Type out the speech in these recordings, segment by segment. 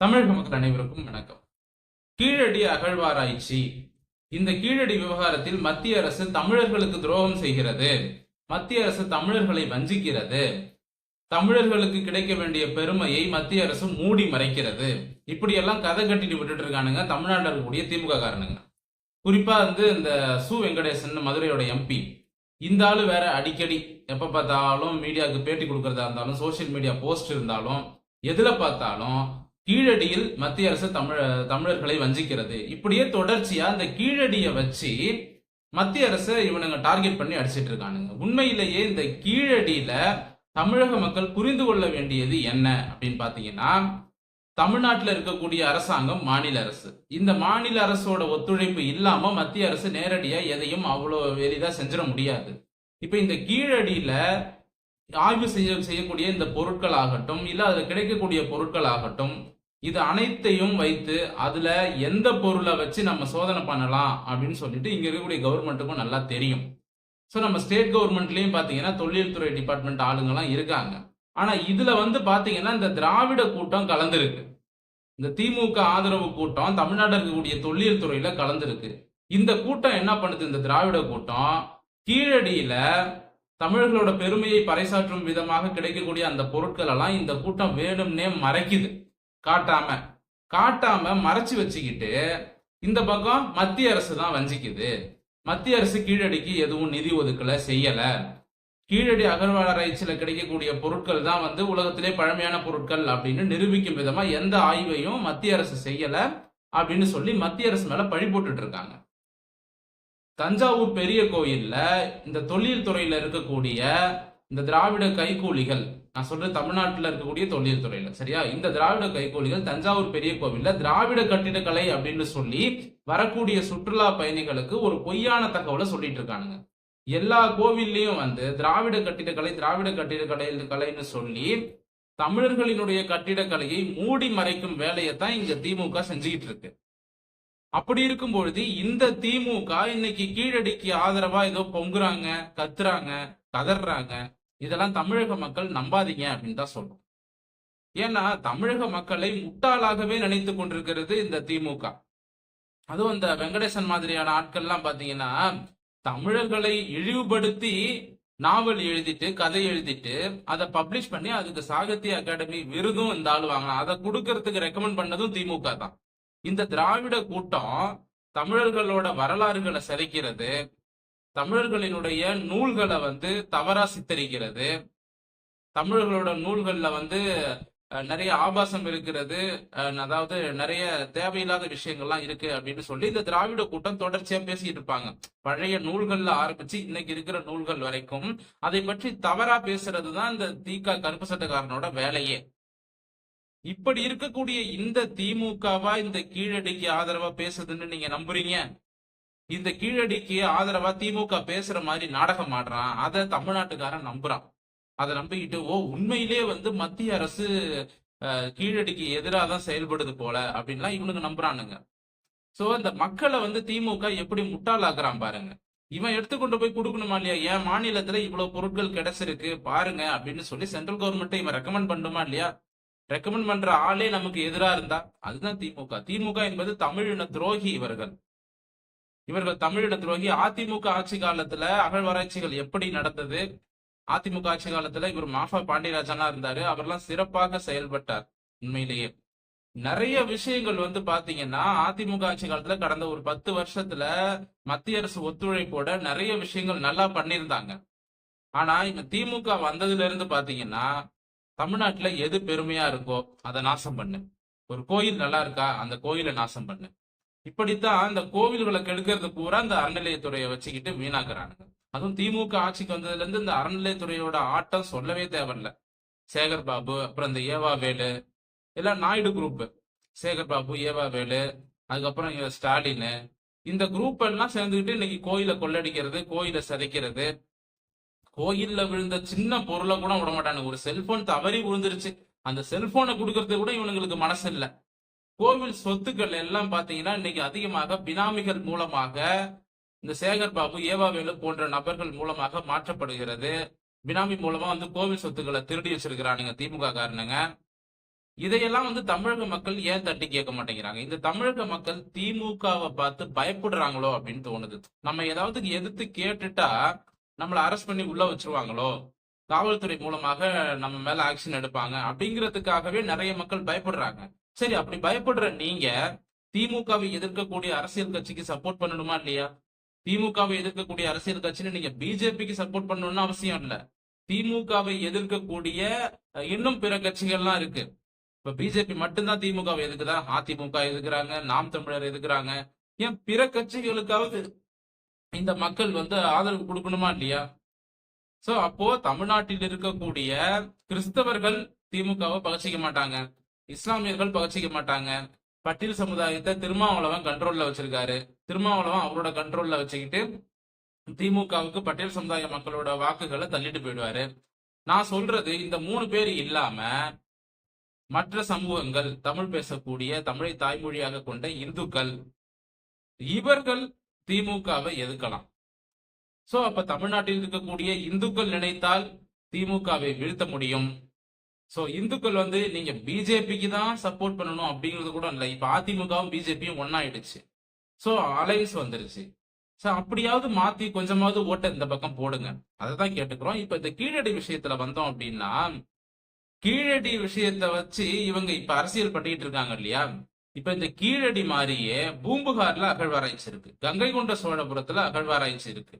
தமிழக மக்கள் அனைவருக்கும் வணக்கம். கீழடி அகழ்வாராய்ச்சி. இந்த கீழடி விவகாரத்தில் மத்திய அரசு தமிழர்களுக்கு துரோகம் செய்கிறது. மத்திய அரசு தமிழர்களை வஞ்சிக்கிறது. தமிழர்களுக்கு கிடைக்க வேண்டிய பெருமையை மத்திய அரசு மூடி மறைக்கிறது. இப்படியெல்லாம் கதை கட்டிட்டு விட்டுட்டு இருக்கானுங்க. தமிழ்நாட்டில் இருக்கக்கூடிய திமுக காரணங்க குறிப்பா வந்து இந்த சு. வெங்கடேசன் மதுரையோட எம்பி. இந்த ஆளு வேற அடிக்கடி எப்ப பார்த்தாலும் மீடியாவுக்கு பேட்டி கொடுக்கறதா இருந்தாலும் சோஷியல் மீடியா போஸ்ட் இருந்தாலும் எதுல பார்த்தாலும் கீழடியில் மத்திய அரசு தமிழ தமிழர்களை வஞ்சிக்கிறது. இப்படியே தொடர்ச்சியா இந்த கீழடியை வச்சு மத்திய அரசை இவனுங்க டார்கெட் பண்ணி அடிச்சிட்டு இருக்கானுங்க. உண்மையிலேயே இந்த கீழடியில தமிழக மக்கள் புரிந்து கொள்ள வேண்டியது என்ன அப்படின்னு பாத்தீங்கன்னா தமிழ்நாட்டில் இருக்கக்கூடிய அரசாங்கம் மாநில அரசு. இந்த மாநில அரசோட ஒத்துழைப்பு இல்லாம மத்திய அரசு நேரடியா எதையும் அவ்வளோ எளிதா செஞ்சிட முடியாது. இப்ப இந்த கீழடியில ஆய்வு செய்ய செய்யக்கூடிய இந்த பொருட்கள் ஆகட்டும் இல்ல அதுல கிடைக்கக்கூடிய பொருட்கள் ஆகட்டும் இது அனைத்தையும் வைத்து அதுல எந்த பொருளை வச்சு நம்ம சோதனை பண்ணலாம் அப்படின்னு சொல்லிட்டு இங்க இருக்கக்கூடிய கவர்மெண்ட்டுக்கும் நல்லா தெரியும். ஸோ நம்ம ஸ்டேட் கவர்மெண்ட்லயும் பாத்தீங்கன்னா தொழில்துறை டிபார்ட்மெண்ட் ஆளுங்கெல்லாம் இருக்காங்க. ஆனா இதுல வந்து பாத்தீங்கன்னா இந்த திராவிட கூட்டம் கலந்துருக்கு. இந்த திமுக ஆதரவு கூட்டம் தமிழ்நாட்டில் இருக்கக்கூடிய தொழில் துறையில கலந்துருக்கு. இந்த கூட்டம் என்ன பண்ணுது? இந்த திராவிட கூட்டம் கீழடியில தமிழர்களோட பெருமையை பறைசாற்றும் விதமாக கிடைக்கக்கூடிய அந்த பொருட்கள் எல்லாம் இந்த கூட்டம் வேணும்னே மறைக்குது. காட்டாம காட்டாம மறைச்சு வச்சுக்கிட்டு இந்த பக்கம் மத்திய அரசு தான் வஞ்சிக்குது. மத்திய அரசு கீழடிக்கு எதுவும் நிதி ஒதுக்கல செய்யல. கீழடி அகழ்வாராய்ச்சியில கிடைக்கக்கூடிய பொருட்கள் தான் வந்து உலகத்திலே பழமையான பொருட்கள் அப்படின்னு நிரூபிக்கும் விதமா எந்த ஆய்வையும் மத்திய அரசு செய்யல அப்படின்னு சொல்லி மத்திய அரசு மேல பழி போட்டுட்டு இருக்காங்க. தஞ்சாவூர் பெரிய கோயில்ல இந்த தொழில் துறையில இருக்கக்கூடிய இந்த திராவிட கைக்கூலிகள் நான் சொல்ற தமிழ்நாட்டில் இருக்கக்கூடிய தொழில் துறையில சரியா? இந்த திராவிட கைக்கூலிகள் தஞ்சாவூர் பெரிய கோவில்ல திராவிட கட்டிடக்கலை அப்படின்னு சொல்லி வரக்கூடிய சுற்றுலா பயணிகளுக்கு ஒரு பொய்யான தகவலை சொல்லிட்டு இருக்கானுங்க. எல்லா கோவில்லையும் வந்து திராவிட கட்டிடக்கலை திராவிட கட்டிடக்கலை கலைன்னு சொல்லி தமிழர்களினுடைய கட்டிடக்கலையை மூடி மறைக்கும் வேலையை தான் இங்க திமுக செஞ்சுக்கிட்டு இருக்கு. அப்படி இருக்கும் பொழுது இந்த திமுக இன்னைக்கு கீழடிக்கு ஆதரவா ஏதோ பொங்குறாங்க கத்துறாங்க கதறாங்க இதெல்லாம் தமிழக மக்கள் நம்பாதீங்க அப்படின்னு தான் சொல்றோம். ஏன்னா தமிழக மக்களை முட்டாளாகவே நினைத்து கொண்டிருக்கிறது இந்த திமுக. அதுவும் இந்த வெங்கடேசன் மாதிரியான ஆட்கள்லாம் பாத்தீங்கன்னா தமிழர்களை இழிவுபடுத்தி நாவல் எழுதிட்டு கதை எழுதிட்டு அதை பப்ளிஷ் பண்ணி அதுக்கு சாகித்ய அகாடமி விருதும் இந்த ஆள் வாங்கலாம் அதை கொடுக்கறதுக்கு ரெக்கமெண்ட் பண்ணதும் திமுக தான். இந்த திராவிட கூட்டம் தமிழர்களோட வரலாறுகளை சிதைக்கிறது தமிழர்களினுடைய நூல்களை வந்து தவறா சித்தரிக்கிறது. தமிழர்களோட நூல்கள்ல வந்து நிறைய ஆபாசம் இருக்கிறது. அதாவது நிறைய தேவையில்லாத விஷயங்கள்லாம் இருக்கு அப்படின்னு சொல்லி இந்த திராவிட கூட்டம் தொடர்ச்சியா பேசிட்டு இருப்பாங்க. பழைய நூல்கள்ல ஆரம்பிச்சு இன்னைக்கு இருக்கிற நூல்கள் வரைக்கும் அதை பற்றி தவறா பேசுறது தான் இந்த தீகா கருப்பு சட்டக்காரனோட வேலையே. இப்படி இருக்கக்கூடிய இந்த திமுகவா இந்த கீழடிக்கு ஆதரவா பேசுதுன்னு நீங்க நம்புறீங்க? இந்த கீழடிக்கு ஆதரவா திமுக பேசுற மாதிரி நாடகம் ஆடுறான். அதை தமிழ்நாட்டுக்காரன் நம்புறான். அதை நம்பிக்கிட்டு ஓ உண்மையிலே வந்து மத்திய அரசு கீழடிக்கு எதிராக தான் செயல்படுது போல அப்படின்லாம் இவனுக்கு நம்புறானுங்க. சோ இந்த மக்களை வந்து திமுக எப்படி முட்டாளாக்குறான் பாருங்க. இவன் எடுத்துக்கொண்டு போய் கொடுக்கணுமா இல்லையா? என் மாநிலத்துல இவ்வளவு பொருட்கள் கிடைச்சிருக்கு பாருங்க அப்படின்னு சொல்லி சென்ட்ரல் கவர்மெண்ட் இவன் ரெக்கமெண்ட் பண்ணுமா இல்லையா? ரெக்கமெண்ட் பண்ற ஆளே நமக்கு எதிரா இருந்தா அதுதான் திமுக. திமுக என்பது தமிழின துரோகி இவர்கள். இவர்கள் தமிழீழ துரோகி அதிமுக ஆட்சி காலத்துல அகழ்வாராய்ச்சிகள் எப்படி நடந்தது? அதிமுக ஆட்சி காலத்துல இவர் மாஃபா பாண்டியராஜனா இருந்தாரு. அவர்லாம் சிறப்பாக செயல்பட்டார் உண்மையிலேயே. நிறைய விஷயங்கள் வந்து பாத்தீங்கன்னா அதிமுக ஆட்சி காலத்துல கடந்த ஒரு பத்து வருஷத்துல மத்திய அரசு ஒத்துழைப்போட நிறைய விஷயங்கள் நல்லா பண்ணியிருந்தாங்க. ஆனா இங்க திமுக வந்ததுல இருந்து பாத்தீங்கன்னா தமிழ்நாட்டுல எது பெருமையா இருக்கோ அதை நாசம் பண்ணு. ஒரு கோயில் நல்லா இருக்கா? அந்த கோயிலை நாசம் பண்ணு. இப்படித்தான் அந்த கோவில்களை கெடுக்கிறது பூரா இந்த அறநிலையத்துறையை வச்சுக்கிட்டு வீணாக்குறானுங்க. அதுவும் திமுக ஆட்சிக்கு வந்ததுல இருந்து இந்த அறநிலையத்துறையோட ஆட்டம் சொல்லவே தேவையில்ல. சேகர் பாபு அப்புறம் இந்த ஏவா வேலு எல்லாம் நாயுடு குரூப் சேகர் பாபு ஏவா வேலு அதுக்கப்புறம் ஸ்டாலின். இந்த குரூப் எல்லாம் சேர்ந்துக்கிட்டு இன்னைக்கு கோயிலை கொள்ளடிக்கிறது கோயிலை சிதைக்கிறது. கோயில்ல விழுந்த சின்ன பொருளை கூட விட மாட்டானு ஒரு செல்போன் தவறி விழுந்துருச்சு. அந்த செல்போனை கொடுக்கறது கூட இவனுங்களுக்கு மனசு இல்லை. கோவில் சொத்துக்கள் எல்லாம் பாத்தீங்கன்னா இன்னைக்கு அதிகமாக பினாமிகள் மூலமாக இந்த சேகர் பாபு ஏவாவேலு போன்ற நபர்கள் மூலமாக மாற்றப்படுகிறது. பினாமி மூலமா வந்து கோவில் சொத்துக்களை திருடி வச்சிருக்கிறானுங்க திமுக காரணங்க இதையெல்லாம் வந்து தமிழக மக்கள் ஏன் தட்டி கேட்க மாட்டேங்கிறாங்க? இந்த தமிழக மக்கள் திமுகவை பார்த்து பயப்படுறாங்களோ அப்படின்னு தோணுது. நம்ம ஏதாவது எதிர்த்து கேட்டுட்டா நம்மளை அரெஸ்ட் பண்ணி உள்ள வச்சிருவாங்களோ? காவல்துறை மூலமாக நம்ம மேல ஆக்ஷன் எடுப்பாங்க. அப்படிங்கிறதுக்காகவே நிறைய மக்கள் பயப்படுறாங்க. சரி அப்படி பயப்படுற நீங்க திமுகவை எதிர்க்கக்கூடிய அரசியல் கட்சிக்கு சப்போர்ட் பண்ணணுமா இல்லையா? திமுகவை எதிர்க்கக்கூடிய அரசியல் கட்சின்னு நீங்க பிஜேபிக்கு சப்போர்ட் பண்ணணும்னு அவசியம் இல்ல. திமுகவை எதிர்க்கக்கூடிய இன்னும் பிற கட்சிகள்லாம் இருக்கு. இப்ப பிஜேபி மட்டும்தான் திமுகவை எதுக்குதான் அதிமுக எதுக்குறாங்க நாம் தமிழர் எதுக்குறாங்க ஏன் பிற கட்சிகளுக்காவது இந்த மக்கள் வந்து ஆதரவு கொடுக்கணுமா இல்லையா? சோ அப்போ தமிழ்நாட்டில் இருக்கக்கூடிய கிறிஸ்தவர்கள் திமுகவை பகச்சிக்க மாட்டாங்க. இஸ்லாமியர்கள் பகச்சிக்க மாட்டாங்க. பட்டியல் சமுதாயத்தை திருமாவளவன் கண்ட்ரோல்ல வச்சிருக்காரு. திருமாவளவன் அவரோட கண்ட்ரோல்ல வச்சுக்கிட்டு திமுகவுக்கு பட்டியல் சமுதாய மக்களோட வாக்குகளை தள்ளிட்டு போயிடுவாரு. நான் சொல்றது இந்த மூணு பேர் இல்லாம மற்ற சமூகங்கள் தமிழ் பேசக்கூடிய தமிழை தாய்மொழியாக கொண்ட இந்துக்கள் இவர்கள் திமுகவை எதுக்கலாம் சோ அப்ப தமிழ்நாட்டில் இருக்கக்கூடிய இந்துக்கள் நினைத்தால் திமுகவை வீழ்த்த முடியும். சோ இந்துக்கள் வந்து நீங்க பிஜேபிக்கு தான் சப்போர்ட் பண்ணணும் அப்படிங்கிறது கூட இல்லை. இப்ப அதிமுகவும் பிஜேபியும் ஒன்னாயிடுச்சு சோ அலைன்ஸ் வந்துருச்சு. சோ அப்படியாவது மாத்தி கொஞ்சமாவது ஓட்ட இந்த பக்கம் போடுங்க. அதை தான் கேட்டுக்கிறோம். இப்ப இந்த கீழடி விஷயத்துல வந்தோம் அப்படின்னா கீழடி விஷயத்த வச்சு இவங்க இப்ப அரசியல் பண்ணிட்டு இருக்காங்க இல்லையா? இப்ப இந்த கீழடி மாதிரியே பூம்புகார்ல அகழ்வாராய்ச்சி இருக்கு. கங்கை கொண்ட சோழபுரத்துல அகழ்வாராய்ச்சி இருக்கு.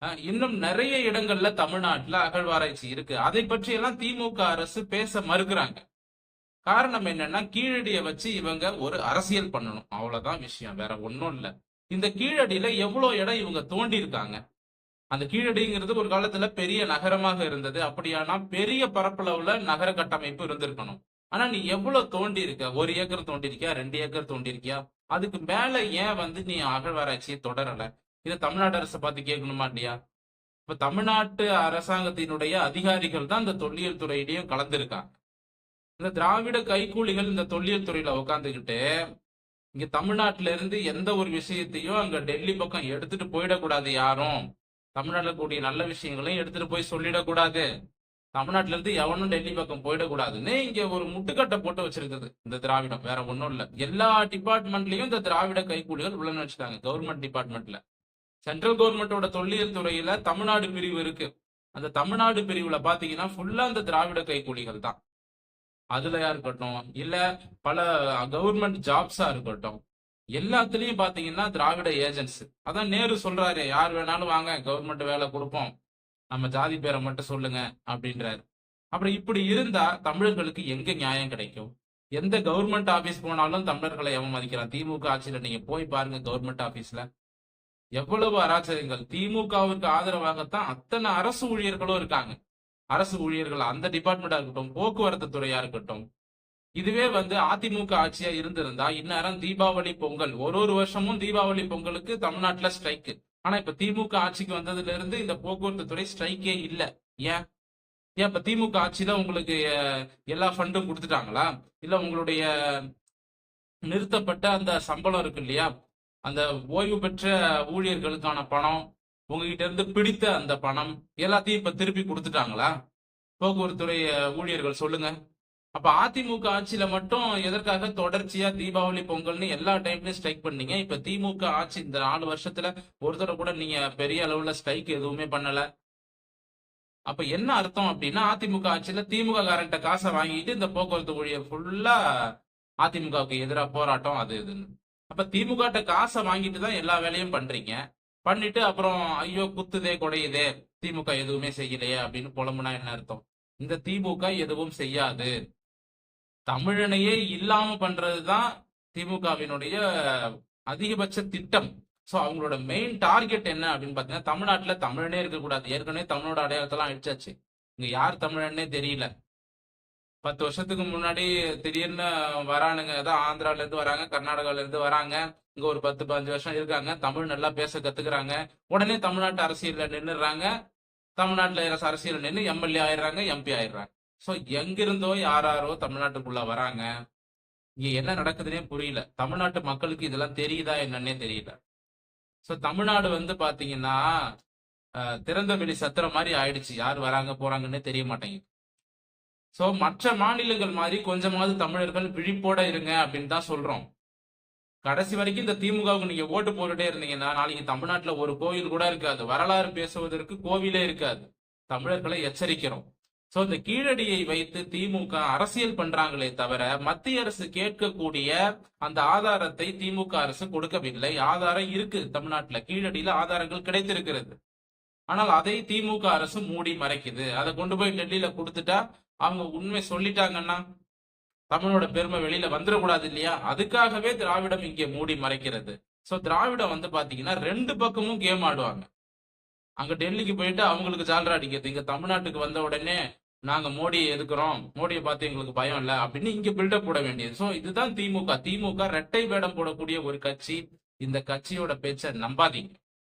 இன்னும் நிறைய இடங்கள்ல தமிழ்நாட்டுல அகழ்வாராய்ச்சி இருக்கு. அதை பற்றி எல்லாம் திமுக அரசு பேச மறுக்கிறாங்க. காரணம் என்னன்னா கீழடிய வச்சு இவங்க ஒரு அரசியல் பண்ணணும். அவ்வளவுதான் விஷயம் வேற ஒன்றும் இல்ல. இந்த கீழடியில எவ்வளவு இடம் இவங்க தோண்டி இருக்காங்க அந்த கீழடிங்கிறது ஒரு காலத்துல பெரிய நகரமாக இருந்தது. அப்படியானா பெரிய பரப்பளவுல நகர கட்டமைப்பு இருந்திருக்கணும். ஆனா நீ எவ்வளவு தோண்டி இருக்க ஒரு ஏக்கர் தோண்டி இருக்கியா ரெண்டு ஏக்கர் தோண்டி இருக்கியா அதுக்கு மேல ஏன் வந்து நீ அகழ்வாராய்ச்சியை தொடரல? இதை தமிழ்நாடு அரசை பார்த்து கேட்கணுமா இல்லையா? இப்ப தமிழ்நாட்டு அரசாங்கத்தினுடைய அதிகாரிகள் தான் இந்த தொல்லியல் துறையிலையும் கலந்துருக்காங்க. இந்த திராவிட கைக்கூலிகள் இந்த தொல்லியல் துறையில உட்காந்துக்கிட்டு இங்க தமிழ்நாட்டுல இருந்து எந்த ஒரு விஷயத்தையும் அங்க டெல்லி பக்கம் எடுத்துட்டு போயிடக்கூடாது யாரும். தமிழ்நாட்டில் கூடிய நல்ல விஷயங்களையும் எடுத்துட்டு போய் சொல்லிடக்கூடாது. தமிழ்நாட்டுல இருந்து எவனும் டெல்லி பக்கம் போயிடக்கூடாதுன்னு இங்க ஒரு முட்டுக்கட்டை போட்டு வச்சிருக்குது இந்த திராவிடம். வேற ஒன்றும் இல்லை. எல்லா டிபார்ட்மெண்ட்லயும் இந்த திராவிட கைக்கூலிகள் உள்ள வச்சுட்டாங்க. கவர்மெண்ட் டிபார்ட்மெண்ட்ல. சென்ட்ரல் கவர்மெண்டோட தொல்லியல் துறையில தமிழ்நாடு பிரிவு இருக்கு. அந்த தமிழ்நாடு பிரிவுல பாத்தீங்கன்னா ஃபுல்லா அந்த திராவிட கைக்கூலிகள் தான். அதுலயா இருக்கட்டும்? இல்ல பல கவர்மெண்ட் ஜாப்ஸா இருக்கட்டும். எல்லாத்துலயும் பாத்தீங்கன்னா திராவிட ஏஜென்ட்ஸ் அதான் நேரு சொல்றாரு யார் வேணாலும் வாங்க கவர்மெண்ட் வேலை கொடுப்போம். நம்ம ஜாதி பேரை மட்டும் சொல்லுங்க அப்படின்றாரு. அப்புறம் இப்படி இருந்தா தமிழர்களுக்கு எங்க நியாயம் கிடைக்கும்? எந்த கவர்மெண்ட் ஆபீஸ் போனாலும் தமிழர்களை எவன் மதிக்கிறான் திமுக ஆட்சியில நீங்க போய் பாருங்க கவர்மெண்ட் ஆபீஸ்ல எவ்வளவு அராஜகங்கள்? திமுகவிற்கு ஆதரவாகத்தான் அத்தனை அரசு ஊழியர்களும் இருக்காங்க. அரசு ஊழியர்கள் அந்த டிபார்ட்மெண்டா இருக்கட்டும் போக்குவரத்து துறையா இருக்கட்டும். இதுவே வந்து அதிமுக ஆட்சியா இருந்திருந்தா இந்நேரம் தீபாவளி பொங்கல் ஒரு ஒரு வருஷமும் தீபாவளி பொங்கலுக்கு தமிழ்நாட்டுல ஸ்ட்ரைக்கு ஆனா இப்ப திமுக ஆட்சிக்கு வந்ததுல இருந்து இந்த போக்குவரத்து துறை ஸ்ட்ரைக்கே இல்ல. ஏன்? ஏன் இப்ப திமுக ஆட்சியில உங்களுக்கு எல்லா ஃபண்டும் கொடுத்துட்டாங்களா? இல்ல உங்களுடைய நிறுத்தப்பட்ட அந்த சம்பளம் இருக்கு இல்லையா? அந்த ஓய்வு பெற்ற ஊழியர்களுக்கான பணம் உங்ககிட்ட இருந்து பிடித்த அந்த பணம் எல்லாத்தையும் இப்ப திருப்பி கொடுத்துட்டாங்களா? போக்குவரத்துறை ஊழியர்கள் சொல்லுங்க. அப்ப அதிமுக ஆட்சியில மட்டும் எதற்காக தொடர்ச்சியா தீபாவளி பொங்கல்னு எல்லா டைம்லயும் ஸ்ட்ரைக் பண்ணீங்க? இப்ப திமுக ஆட்சி இந்த நாலு வருஷத்துல ஒரு தடவை கூட நீங்க பெரிய அளவுல ஸ்ட்ரைக் எதுவுமே பண்ணல. அப்ப என்ன அர்த்தம் அப்படின்னா அதிமுக ஆட்சியில திமுக காரன்ட்ட காசை வாங்கிட்டு இந்த போக்குவரத்து ஊழியர் ஃபுல்லா அதிமுகவுக்கு எதிராக போராட்டம் அது இதுன்னு. அப்ப திமுக காசை வாங்கிட்டு தான் எல்லா வேலையும் பண்றீங்க. பண்ணிட்டு அப்புறம் ஐயோ குத்துதே குடையுதே திமுக எதுவுமே செய்யலையே அப்படின்னு புலம்புனா என்ன அர்த்தம்? இந்த திமுக எதுவும் செய்யாது. தமிழனையே இல்லாம பண்றதுதான் திமுகவினுடைய அதிகபட்ச திட்டம். சோ அவங்களோட மெயின் டார்கெட் என்ன அப்படின்னு பாத்தீங்கன்னா தமிழ்நாட்டுல தமிழனே இருக்கக்கூடாது. ஏற்கனவே தமிழோட அடையாளத்தெல்லாம் அழிச்சாச்சு. இங்க யார் தமிழன்னே தெரியல. பத்து வருஷத்துக்கு முன்னாடி திடீர்னு வரானுங்க. ஏதோ ஆந்திரால இருந்து வராங்க கர்நாடகால இருந்து வராங்க. இங்க ஒரு பத்து பதினஞ்சு வருஷம் இருக்காங்க. தமிழ் நல்லா பேச கத்துக்கிறாங்க. உடனே தமிழ்நாட்டு அரசியல்ல நின்றுறாங்க தமிழ்நாட்டுல அரசியல் நின்று எம்எல்ஏ ஆயிடுறாங்க எம்பி ஆயிடுறாங்க. சோ எங்கிருந்தோ யாராரோ தமிழ்நாட்டுக்குள்ள வராங்க. இங்க என்ன நடக்குதுன்னே புரியல. தமிழ்நாட்டு மக்களுக்கு இதெல்லாம் தெரியுதா என்னன்னே தெரியல. சோ தமிழ்நாடு வந்து பாத்தீங்கன்னா திறந்த வெளி சத்திரம் மாதிரி ஆயிடுச்சு. யார் வராங்க போறாங்கன்னே தெரிய மாட்டேங்குது. சோ மற்ற மாநிலங்கள் மாதிரி கொஞ்சமாவது தமிழர்கள் விழிப்போட இருங்க அப்படின்னு தான் சொல்றோம். கடைசி வரைக்கும் இந்த திமுகவுக்கு நீங்க ஓட்டு போட்டுட்டே இருந்தீங்கன்னா நாளைக்கு தமிழ்நாட்டுல ஒரு கோவில் கூட இருக்காது. வரலாறு பேசுவதற்கு கோவிலே இருக்காது. தமிழர்களை எச்சரிக்கிறோம். சோ இந்த கீழடியை வைத்து திமுக அரசியல் பண்றாங்களே தவிர மத்திய அரசு கேட்கக்கூடிய அந்த ஆதாரத்தை திமுக அரசு கொடுக்கவில்லை. ஆதாரம் இருக்கு தமிழ்நாட்டுல. கீழடியில ஆதாரங்கள் கிடைத்திருக்கிறது. ஆனால் அதை திமுக அரசு மூடி மறைக்குது. அதை கொண்டு போய் டெல்லியில கொடுத்துட்டா அவங்க உண்மை சொல்லிட்டாங்கன்னா தமிழோட பெருமை வெளியில வந்துடக்கூடாது இல்லையா? அதுக்காகவே திராவிடம் இங்கே மூடி மறைக்கிறது. சோ திராவிடம் வந்து பாத்தீங்கன்னா ரெண்டு பக்கமும் கேம் ஆடுவாங்க. அங்க டெல்லிக்கு போயிட்டு அவங்களுக்கு ஜாலரா அடிக்கிறது. இங்க தமிழ்நாட்டுக்கு வந்த உடனே நாங்க மோடியை எதுக்குறோம் மோடியை பார்த்து எங்களுக்கு பயம் இல்லை அப்படின்னு இங்க பில்டப் போட வேண்டியது. சோ இதுதான் திமுக. திமுக ரெட்டை வேடம் போடக்கூடிய ஒரு கட்சி. இந்த கட்சியோட பேச்சை நம்பாதீங்க.